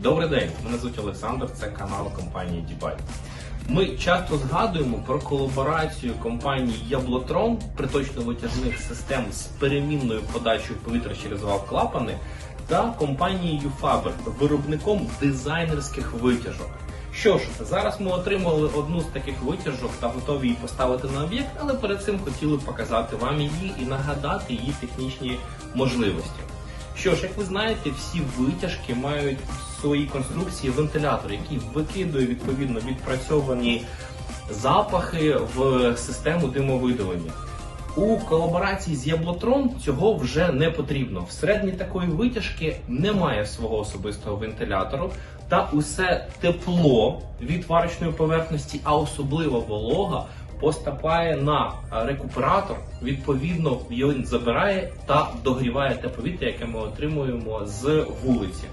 Добрий день, мене звуть Олександр, це канал компанії Дібай. Ми часто згадуємо про колаборацію компанії Яблотрон приточно-витяжних систем з перемінною подачею повітря через вал клапани та компанією Faber, виробником дизайнерських витяжок. Що ж, зараз ми отримали одну з таких витяжок та готові її поставити на об'єкт, але перед цим хотіли показати вам її і нагадати її технічні можливості. Що ж, як ви знаєте, всі витяжки мають в своїй конструкції вентилятор, який викидує відповідно відпрацьовані запахи в систему димовидалення. У колаборації з Яблотрон цього вже не потрібно. Всередині такої витяжки немає свого особистого вентилятору, та усе тепло від варочної поверхності, а особливо волога, поступає на е, рекуператор. Відповідно, він забирає та догріває те повітря, яке ми отримуємо з вулиці.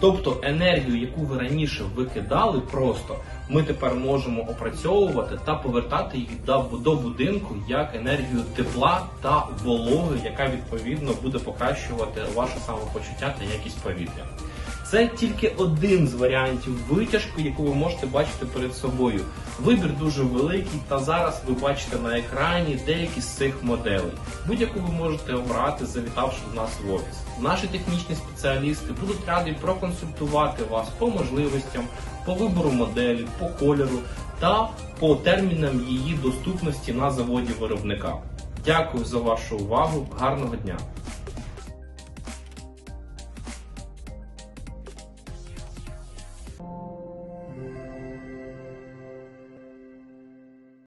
Тобто енергію, яку ви раніше викидали, просто ми тепер можемо опрацьовувати та повертати її до, до будинку як енергію тепла та вологи, яка відповідно буде покращувати ваше самопочуття та якість повітря. Це тільки один з варіантів витяжки, яку ви можете бачити перед собою. Вибір дуже великий, та зараз ви бачите на екрані деякі з цих моделей. Будь-яку ви можете обрати, завітавши до нас в офіс. Наші технічні спеціалісти будуть раді проконсультувати вас по можливостям, по вибору моделі, по кольору та по термінам її доступності на заводі виробника. Дякую за вашу увагу. Гарного дня!